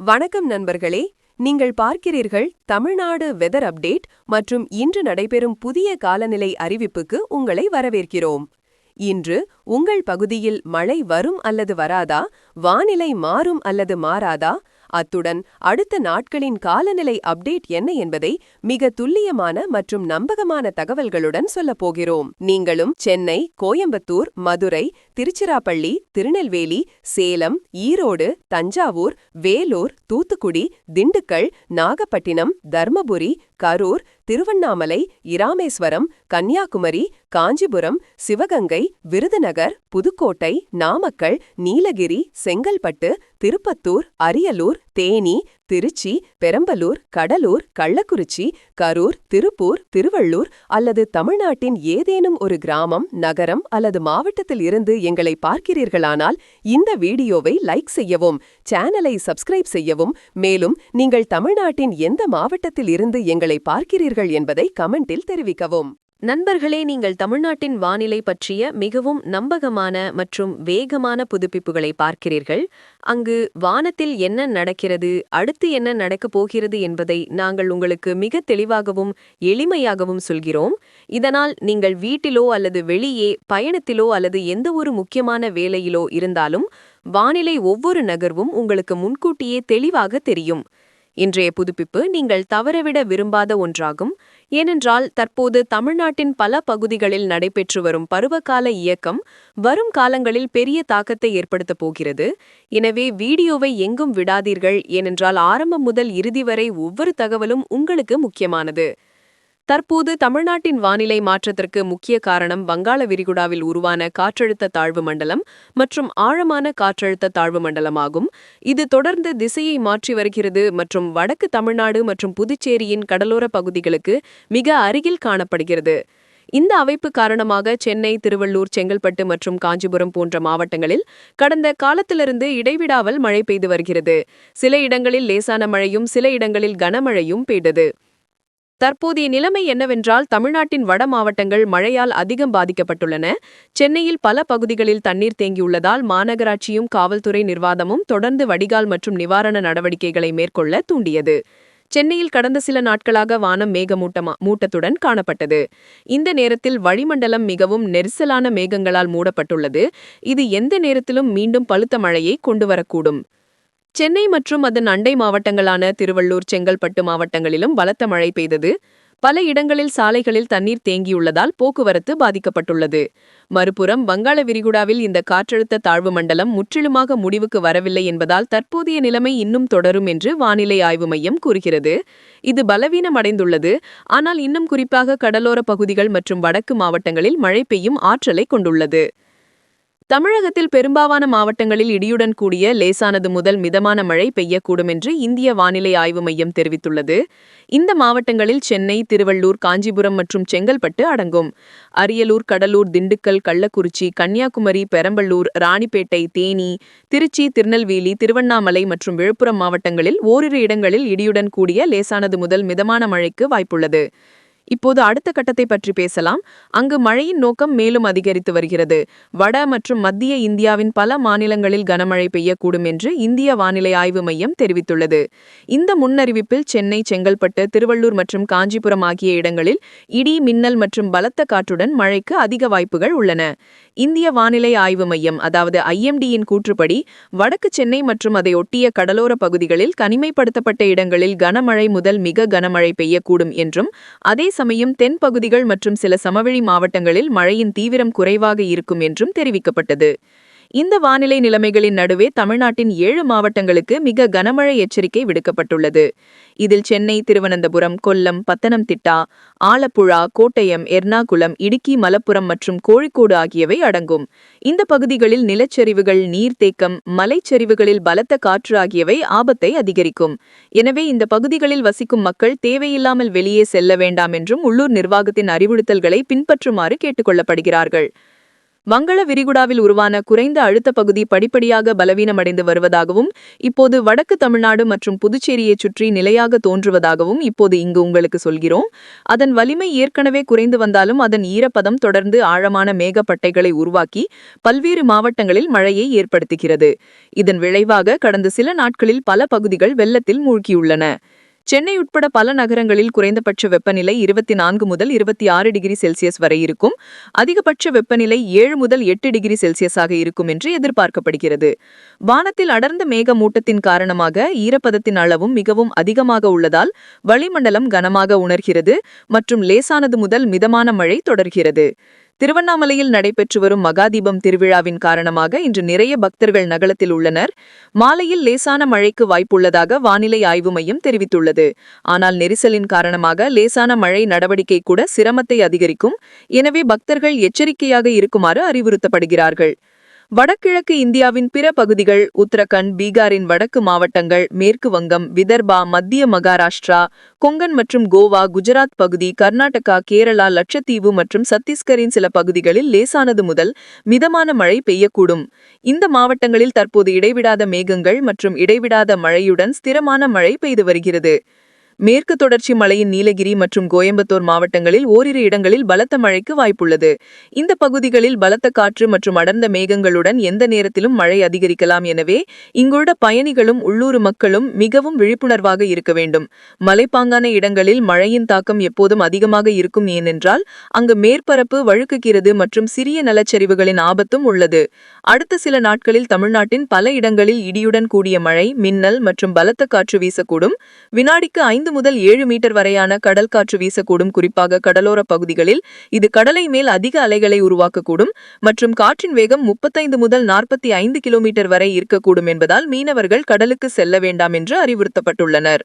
வணக்கம் நண்பர்களே நீங்கள் பார்க்கிறீர்கள் தமிழ்நாடு வெதர் அப்டேட் மற்றும் இன்று நடைபெறும் புதிய காலநிலை அறிவிப்புக்கு உங்களை வரவேற்கிறோம். இன்று உங்கள் பகுதியில் மழை வரும் அல்லது வராதா வானிலை மாறும் அல்லது மாறாதா அத்துடன் அடுத்த நாட்களின் காலநிலை அப்டேட் என்ன என்பதை மிக துல்லியமான மற்றும் நம்பகமான தகவல்களுடன் சொல்லப்போகிறோம் நீங்களும் சென்னை கோயம்புத்தூர் மதுரை திருச்சிராப்பள்ளி திருநெல்வேலி சேலம் ஈரோடு தஞ்சாவூர் வேலூர் தூத்துக்குடி திண்டுக்கல் நாகப்பட்டினம் தர்மபுரி கரூர் திருவண்ணாமலை இராமேஸ்வரம் கன்னியாகுமரி காஞ்சிபுரம் சிவகங்கை விருதுநகர் புதுக்கோட்டை நாமக்கல் நீலகிரி செங்கல்பட்டு திருப்பத்தூர் அரியலூர் தேனி திருச்சி பெரம்பலூர் கடலூர் கள்ளக்குறிச்சி கரூர் திருப்பூர் திருவள்ளூர் அல்லது தமிழ்நாட்டின் ஏதேனும் ஒரு கிராமம் நகரம் அல்லது மாவட்டத்தில் இருந்து எங்களை பார்க்கிறீர்களானால் இந்த வீடியோவை லைக் செய்யவும் சேனலை சப்ஸ்கிரைப் செய்யவும் மேலும் நீங்கள் தமிழ்நாட்டின் எந்த மாவட்டத்தில் இருந்து எங்களை பார்க்கிறீர்கள் என்பதை கமெண்டில் தெரிவிக்கவும். நண்பர்களே நீங்கள் தமிழ்நாட்டின் வானிலை பற்றிய மிகவும் நம்பகமான மற்றும் வேகமான புதுப்பிப்புகளை பார்க்கிறீர்கள். அங்கு வானத்தில் என்ன நடக்கிறது அடுத்து என்ன நடக்கப் போகிறது என்பதை நாங்கள் உங்களுக்கு மிக தெளிவாகவும் எளிமையாகவும் சொல்கிறோம். இதனால் நீங்கள் வீட்டிலோ அல்லது வெளியே பயணத்திலோ அல்லது எந்த ஒரு முக்கியமான வேலையிலோ இருந்தாலும் வானிலை ஒவ்வொரு நகர்வும் உங்களுக்கு முன்கூட்டியே தெளிவாக தெரியும். இன்றைய புதுப்பிப்பு நீங்கள் தவறவிட விரும்பாத ஒன்றாகும். ஏனென்றால் தற்போது தமிழ்நாட்டின் பல பகுதிகளில் நடைபெற்று வரும் பருவகால இயக்கம் வரும் காலங்களில் பெரிய தாக்கத்தை ஏற்படுத்தப் போகிறது. எனவே வீடியோவை எங்கும் விடாதீர்கள் ஏனென்றால் ஆரம்பம் முதல் இறுதி வரை ஒவ்வொரு தகவலும் உங்களுக்கு முக்கியமானது. தற்போது தமிழ்நாட்டின் வானிலை மாற்றத்திற்கு முக்கிய காரணம் வங்காள விரிகுடாவில் உருவான காற்றழுத்த தாழ்வு மண்டலம் மற்றும் ஆழமான காற்றழுத்த தாழ்வு மண்டலமாகும். இது தொடர்ந்து திசையை மாற்றி வருகிறது மற்றும் வடக்கு தமிழ்நாடு மற்றும் புதுச்சேரியின் கடலோர பகுதிகளுக்கு மிக அருகில் காணப்படுகிறது. இந்த அமைப்பு காரணமாக சென்னை திருவள்ளூர் செங்கல்பட்டு மற்றும் காஞ்சிபுரம் போன்ற மாவட்டங்களில் கடந்த காலத்திலிருந்து இடைவிடாமல் மழை பெய்து வருகிறது. சில இடங்களில் லேசான மழையும் சில இடங்களில் கனமழையும் பெய்தது. தற்போதைய நிலைமை என்னவென்றால் தமிழ்நாட்டின் வட மாவட்டங்கள் மழையால் அதிகம் பாதிக்கப்பட்டுள்ளன. சென்னையில் பல பகுதிகளில் தண்ணீர் தேங்கியுள்ளதால் மாநகராட்சியும் காவல்துறை நிர்வாகமும் தொடர்ந்து வடிகால் மற்றும் நிவாரண நடவடிக்கைகளை மேற்கொள்ள தூண்டியது. சென்னையில் கடந்த சில நாட்களாக வானம் மேகமூட்டமா மூட்டத்துடன் காணப்பட்டது. இந்த நேரத்தில் வளிமண்டலம் மிகவும் நெரிசலான மேகங்களால் மூடப்பட்டுள்ளது. இது எந்த நேரத்திலும் மீண்டும் பழுத்த மழையை கொண்டுவரக்கூடும். சென்னை மற்றும் அதன் அண்டை மாவட்டங்களான திருவள்ளூர் செங்கல்பட்டு மாவட்டங்களிலும் பலத்த மழை பெய்தது. பல இடங்களில் சாலைகளில் தண்ணீர் தேங்கியுள்ளதால் போக்குவரத்து பாதிக்கப்பட்டுள்ளது. மறுபுறம் வங்காள விரிகுடாவில் இந்த காற்றழுத்த தாழ்வு மண்டலம் முற்றிலுமாக முடிவுக்கு வரவில்லை என்பதால் தற்போதைய நிலைமை இன்னும் தொடரும் என்று வானிலை ஆய்வு மையம் கூறுகிறது. இது பலவீனமடைந்துள்ளது. ஆனால் இன்னும் குறிப்பாக கடலோர பகுதிகள் மற்றும் வடக்கு மாவட்டங்களில் மழை பெய்யும் ஆற்றலை கொண்டுள்ளது. தமிழகத்தில் பெரும்பாலான மாவட்டங்களில் இடியுடன் கூடிய லேசானது முதல் மிதமான மழை பெய்யக்கூடும் என்று இந்திய வானிலை ஆய்வு மையம் தெரிவித்துள்ளது. இந்த மாவட்டங்களில் சென்னை திருவள்ளூர் காஞ்சிபுரம் மற்றும் செங்கல்பட்டு அடங்கும். அரியலூர் கடலூர் திண்டுக்கல் கள்ளக்குறிச்சி கன்னியாகுமரி பெரம்பலூர் ராணிப்பேட்டை தேனி திருச்சி திருநெல்வேலி திருவண்ணாமலை மற்றும் விழுப்புரம் மாவட்டங்களில் ஓரிரு இடங்களில் இடியுடன் கூடிய லேசானது முதல் மிதமான மழைக்கு வாய்ப்புள்ளது. இப்போது அடுத்த கட்டத்தை பற்றி பேசலாம். அங்கு மழையின் நோக்கம் மேலும் அதிகரித்து வருகிறது. வட மற்றும் மத்திய இந்தியாவின் பல மாநிலங்களில் கனமழை பெய்யக்கூடும் என்று இந்திய வானிலை ஆய்வு மையம் தெரிவித்துள்ளது. இந்த முன்னறிவிப்பில் சென்னை செங்கல்பட்டு திருவள்ளூர் மற்றும் காஞ்சிபுரம் ஆகிய இடங்களில் இடி மின்னல் மற்றும் பலத்த காற்றுடன் மழைக்கு அதிக வாய்ப்புகள் உள்ளன. இந்திய வானிலை ஆய்வு மையம் அதாவது ஐஎம்டியின் கூற்றுப்படி வடக்கு சென்னை மற்றும் அதை ஒட்டிய கடலோர பகுதிகளில் கனிமைப்படுத்தப்பட்ட இடங்களில் கனமழை முதல் மிக கனமழை பெய்யக்கூடும் என்றும் அதே சமயம் தென்பகுதிகள் மற்றும் சில சமவெளி மாவட்டங்களில் மழையின் தீவிரம் குறைவாக இருக்கும் என்றும் தெரிவிக்கப்பட்டது. இந்த வானிலை நிலைமைகளின் நடுவே தமிழ்நாட்டின் ஏழு மாவட்டங்களுக்கு மிக கனமழை எச்சரிக்கை விடுக்கப்பட்டுள்ளது. இதில் சென்னை திருவனந்தபுரம் கொல்லம் பத்தனம்திட்டா ஆலப்புழா கோட்டயம் எர்ணாகுளம் இடுக்கி மலப்புரம் மற்றும் கோழிக்கோடு ஆகியவை அடங்கும். இந்த பகுதிகளில் நிலச்சரிவுகள் நீர்த்தேக்கம் மலைச்சரிவுகளில் பலத்த காற்று ஆகியவை ஆபத்தை அதிகரிக்கும். எனவே இந்த பகுதிகளில் வசிக்கும் மக்கள் தேவையில்லாமல் வெளியே செல்ல வேண்டாம் என்றும் உள்ளூர் நிர்வாகத்தின் அறிவுறுத்தல்களை பின்பற்றுமாறு கேட்டுக்கொள்ளப்படுகிறார்கள். வங்கள விரிகுடாவில் உருவான குறைந்த அழுத்த பகுதி படிப்படியாக பலவீனமடைந்து வருவதாகவும் இப்போது வடக்கு தமிழ்நாடு மற்றும் புதுச்சேரியைச் சுற்றி நிலையாக தோன்றுவதாகவும் இப்போது இங்கு உங்களுக்கு சொல்கிறோம். அதன் வலிமை ஏற்கனவே குறைந்து வந்தாலும் அதன் ஈரப்பதம் தொடர்ந்து ஆழமான மேகப்பட்டைகளை உருவாக்கி பல்வேறு மாவட்டங்களில் மழையை ஏற்படுத்துகிறது. இதன் விளைவாக கடந்த சில நாட்களில் பல பகுதிகள் வெள்ளத்தில் மூழ்கியுள்ளன. சென்னை உட்பட பல நகரங்களில் குறைந்தபட்ச வெப்பநிலை இருபத்தி நான்கு முதல் இருபத்தி ஆறு டிகிரி செல்சியஸ் வரை இருக்கும். அதிகபட்ச வெப்பநிலை ஏழு முதல் எட்டு டிகிரி செல்சியஸாக இருக்கும் என்று எதிர்பார்க்கப்படுகிறது. வானத்தில் அடர்ந்த மேகமூட்டத்தின் காரணமாக ஈரப்பதத்தின் அளவும் மிகவும் அதிகமாக உள்ளதால் வளிமண்டலம் கனமாக உணர்கிறது மற்றும் லேசானது முதல் மிதமான மழை தொடர்கிறது. திருவண்ணாமலையில் நடைபெற்று வரும் மகாதீபம் திருவிழாவின் காரணமாக இன்று நிறைய பக்தர்கள் நகலத்தில் உள்ளனர். மாலையில் லேசான மழைக்கு வாய்ப்புள்ளதாக வானிலை ஆய்வு மையம் தெரிவித்துள்ளது. ஆனால் நெரிசலின் காரணமாக லேசான மழை நடவடிக்கை கூட சிரமத்தை அதிகரிக்கும். எனவே பக்தர்கள் எச்சரிக்கையாக இருக்குமாறு அறிவுறுத்தப்படுகிறார்கள். வடகிழக்கு இந்தியாவின் பிற பகுதிகள் உத்தரகண்ட் பீகாரின் வடக்கு மாவட்டங்கள் மேற்கு வங்கம் விதர்பா மத்திய மகாராஷ்டிரா கொங்கன் மற்றும் கோவா குஜராத் பகுதி கர்நாடகா கேரளா லட்சத்தீவு மற்றும் சத்தீஸ்கரின் சில பகுதிகளில் லேசானது முதல் மிதமான மழை பெய்யக்கூடும். இந்த மாவட்டங்களில் தற்போது இடைவிடாத மேகங்கள் மற்றும் இடைவிடாத மழையுடன் ஸ்திரமான மழை பெய்து வருகிறது. மேற்கு தொடர்ச்சி மலையின் நீலகிரி மற்றும் கோயம்புத்தூர் மாவட்டங்களில் ஓரிரு இடங்களில் பலத்த மழைக்கு வாய்ப்புள்ளது. இந்த பகுதிகளில் பலத்த காற்று மற்றும் அடர்ந்த மேகங்களுடன் எந்த நேரத்திலும் மழை அதிகரிக்கலாம் எனவே இங்குள்ள பயணிகளும் உள்ளூர் மக்களும் மிகவும் விழிப்புணர்வாக இருக்க வேண்டும். மலைப்பாங்கான இடங்களில் மழையின் தாக்கம் எப்போதும் அதிகமாக இருக்கும் ஏனென்றால் அங்கு மேற்பரப்பு வழுக்குகிறது மற்றும் சிறிய நிலச்சரிவுகளின் ஆபத்தும் உள்ளது. அடுத்த சில நாட்களில் தமிழ்நாட்டின் பல இடங்களில் இடியுடன் கூடிய மழை மின்னல் மற்றும் பலத்த காற்று வீசக்கூடும். வினாடிக்கு ஐந்து ஐந்து முதல் ஏழு மீட்டர் வரையான கடல் காற்று வீசக்கூடும். குறிப்பாக கடலோர பகுதிகளில் இது கடலை மேல் அதிக அலைகளை உருவாக்கக்கூடும். மற்றும் காற்றின் வேகம் முப்பத்தைந்து முதல் நாற்பத்தி ஐந்து கிலோமீட்டர் வரை இருக்கக்கூடும் என்பதால் மீனவர்கள் கடலுக்கு செல்ல வேண்டாம் என்று அறிவுறுத்தப்பட்டுள்ளனர்.